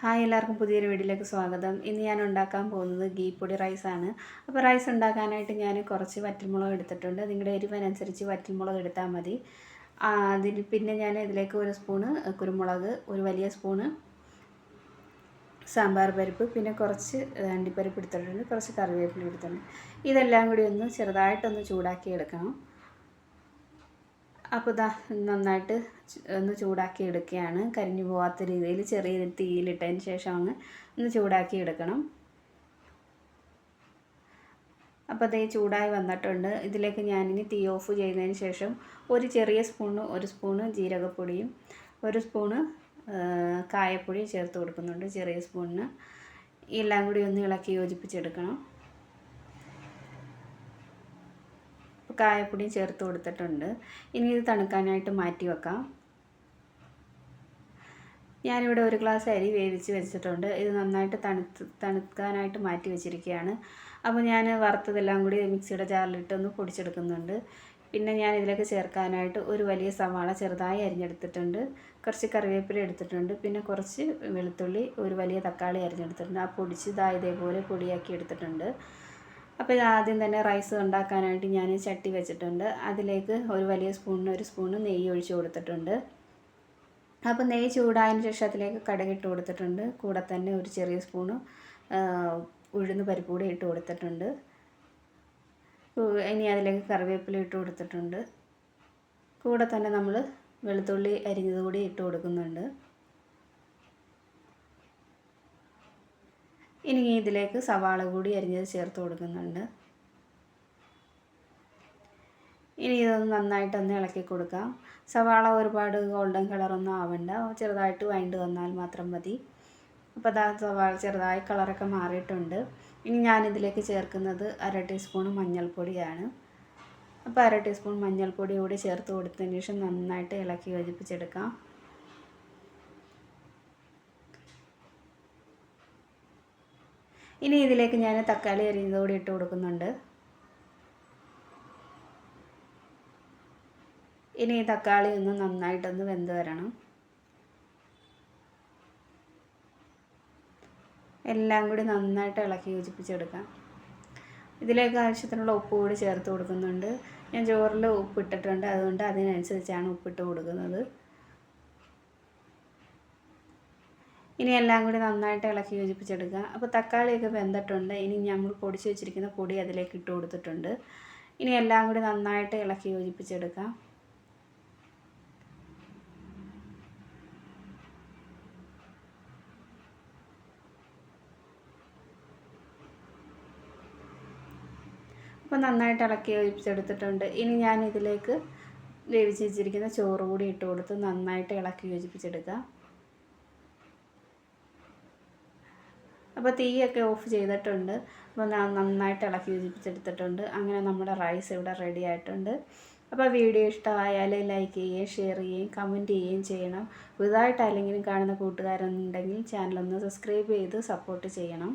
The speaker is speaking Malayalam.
ഹായ് എല്ലാവർക്കും പുതിയൊരു വീഡിയോയിലേക്ക് സ്വാഗതം. ഇന്ന് ഞാൻ ഉണ്ടാക്കാൻ പോകുന്നത് ഗീ പൊടി റൈസാണ് അപ്പോൾ റൈസ് ഉണ്ടാക്കാനായിട്ട് ഞാൻ കുറച്ച് വറ്റൽമുളക് എടുത്തിട്ടുണ്ട്. നിങ്ങളുടെ എരിവനുസരിച്ച് വറ്റൽമുളക് എടുത്താൽ മതി. അതിൽ പിന്നെ ഞാൻ ഇതിലേക്ക് ഒരു സ്പൂണ് കുരുമുളക് ഒരു വലിയ സ്പൂണ് സാമ്പാർ പരിപ്പ് പിന്നെ കുറച്ച് അണ്ടിപ്പരിപ്പ് എടുത്തിട്ടുണ്ട്. കുറച്ച് കറിവേപ്പില എടുത്തിട്ടുണ്ട്. ഇതെല്ലാം കൂടി ഒന്ന് ചെറുതായിട്ടൊന്ന് ചൂടാക്കി എടുക്കണം അപ്പോൾ ഇതാ നന്നായിട്ട് ഒന്ന് ചൂടാക്കി എടുക്കുകയാണ്. കരിഞ്ഞു പോകാത്ത രീതിയിൽ ചെറിയ തീയിലിട്ടതിന് ശേഷം അങ്ങ് ഒന്ന് ചൂടാക്കി എടുക്കണം. അപ്പോൾ അതേ ചൂടായി വന്നിട്ടുണ്ട്. ഇതിലേക്ക് ഞാനിനി തീ ഓഫ് ചെയ്തതിന് ശേഷം ഒരു ചെറിയ സ്പൂണ് ഒരു സ്പൂണ് ജീരകപ്പൊടിയും ഒരു സ്പൂണ് കായപ്പൊടിയും ചേർത്ത് കൊടുക്കുന്നുണ്ട് ചെറിയ സ്പൂണിന്. എല്ലാം കൂടി ഒന്ന് ഇളക്കി യോജിപ്പിച്ചെടുക്കണം. കായപ്പൊടിയും ചേർത്ത് കൊടുത്തിട്ടുണ്ട്. ഇനി ഇത് തണുക്കാനായിട്ട് മാറ്റി വെക്കാം. ഞാനിവിടെ ഒരു ഗ്ലാസ് അരി വേവിച്ച് വെച്ചിട്ടുണ്ട്. ഇത് നന്നായിട്ട് തണുത്ത് തണുക്കാനായിട്ട് മാറ്റി വെച്ചിരിക്കുകയാണ്. അപ്പോൾ ഞാൻ വറുത്തതെല്ലാം കൂടി മിക്സിയുടെ ജാറിലിട്ടൊന്ന് പൊടിച്ചെടുക്കുന്നുണ്ട്. പിന്നെ ഞാൻ ഇതിലേക്ക് ചേർക്കാനായിട്ട് ഒരു വലിയ സവാള ചെറുതായി അരിഞ്ഞെടുത്തിട്ടുണ്ട്. കുറച്ച് കറിവേപ്പില എടുത്തിട്ടുണ്ട്. പിന്നെ കുറച്ച് വെളുത്തുള്ളി ഒരു വലിയ തക്കാളി അരിഞ്ഞെടുത്തിട്ടുണ്ട്. ആ പൊടിച്ച് ഇതാ ഇതേപോലെ പൊടിയാക്കി എടുത്തിട്ടുണ്ട്. അപ്പോൾ ഇത് ആദ്യം തന്നെ റൈസ് ഉണ്ടാക്കാനായിട്ട് ഞാൻ ചട്ടി വെച്ചിട്ടുണ്ട്. അതിലേക്ക് ഒരു വലിയ സ്പൂണിന് ഒരു സ്പൂണ് നെയ്യ് ഒഴിച്ച് കൊടുത്തിട്ടുണ്ട്. അപ്പോൾ നെയ്യ് ചൂടായതിന് ശേഷം അതിലേക്ക് കടകിട്ട് കൊടുത്തിട്ടുണ്ട്. കൂടെ തന്നെ ഒരു ചെറിയ സ്പൂണ് ഉഴുന്ന് പരിപ്പ് കൂടി ഇട്ട് കൊടുത്തിട്ടുണ്ട്. ഇനി അതിലേക്ക് കറിവേപ്പില ഇട്ട് കൊടുത്തിട്ടുണ്ട്. കൂടെ തന്നെ നമ്മൾ വെളുത്തുള്ളി അരിഞ്ഞത് കൂടി ഇട്ട് കൊടുക്കുന്നുണ്ട്. ഇനി ഇതിലേക്ക് സവാള കൂടി അരിഞ്ഞത് ചേർത്ത് കൊടുക്കുന്നുണ്ട്. ഇനി ഇതൊന്ന് നന്നായിട്ടൊന്ന് ഇളക്കി കൊടുക്കാം. സവാള ഒരുപാട് ഗോൾഡൻ കളറൊന്നും ആവണ്ട. ചെറുതായിട്ട് വൈണ്ട് വന്നാൽ മാത്രം മതി. അപ്പോൾ അതാ സവാള ചെറുതായി കളറൊക്കെ മാറിയിട്ടുണ്ട്. ഇനി ഞാനിതിലേക്ക് ചേർക്കുന്നത് അര ടീസ്പൂൺ മഞ്ഞൾപ്പൊടിയാണ്. അപ്പോൾ അര ടീസ്പൂൺ മഞ്ഞൾപ്പൊടി കൂടി ചേർത്ത് കൊടുത്തതിന് ശേഷം നന്നായിട്ട് ഇളക്കി യോജിപ്പിച്ചെടുക്കാം. ഇനി ഇതിലേക്ക് ഞാൻ തക്കാളി അരിഞ്ഞത് കൂടി ഇട്ട് കൊടുക്കുന്നുണ്ട്. ഇനി ഈ തക്കാളി ഒന്ന് നന്നായിട്ടൊന്ന് വെന്ത് വരണം. എല്ലാം കൂടി നന്നായിട്ട് ഇളക്കി യോജിപ്പിച്ചെടുക്കാം. ഇതിലേക്ക് ആവശ്യത്തിനുള്ള ഉപ്പ് കൂടി ചേർത്ത് കൊടുക്കുന്നുണ്ട്. ഞാൻ ചോറിൽ ഉപ്പിട്ടിട്ടുണ്ട്. അതുകൊണ്ട് അതിനനുസരിച്ചാണ് ഉപ്പിട്ട് കൊടുക്കുന്നത്. ഇനി എല്ലാം കൂടി നന്നായിട്ട് ഇളക്കി യോജിപ്പിച്ചെടുക്കുക. അപ്പോൾ തക്കാളിയൊക്കെ വെന്തിട്ടുണ്ട്. ഇനി നമ്മൾ പൊടിച്ച് വെച്ചിരിക്കുന്ന പൊടി അതിലേക്ക് ഇട്ട് കൊടുത്തിട്ടുണ്ട്. ഇനി എല്ലാം കൂടി നന്നായിട്ട് ഇളക്കി യോജിപ്പിച്ചെടുക്കാം അപ്പോൾ നന്നായിട്ട് ഇളക്കി യോജിപ്പിച്ചെടുത്തിട്ടുണ്ട്. ഇനി ഞാൻ ഇതിലേക്ക് വേവിച്ച് വെച്ചിരിക്കുന്ന ചോറ് കൂടി ഇട്ട് കൊടുത്ത് നന്നായിട്ട് ഇളക്കി യോജിപ്പിച്ചെടുക്കുക. അപ്പോൾ തീയൊക്കെ ഓഫ് ചെയ്തിട്ടുണ്ട്. അപ്പോൾ ഞാൻ നന്നായിട്ട് ഇളക്കി യോജിപ്പിച്ചെടുത്തിട്ടുണ്ട്. അങ്ങനെ നമ്മുടെ റൈസ് ഇവിടെ റെഡി ആയിട്ടുണ്ട്. അപ്പോൾ വീഡിയോ ഇഷ്ടമായാൽ ലൈക്ക് ചെയ്യുകയും ഷെയർ ചെയ്യുകയും കമന്റ് ചെയ്യുകയും ചെയ്യണം. പുതുതായിട്ട് ആരെങ്കിലും കാണുന്ന കൂട്ടുകാരുണ്ടെങ്കിൽ ചാനലൊന്ന് സബ്സ്ക്രൈബ് ചെയ്ത് സപ്പോർട്ട് ചെയ്യണം.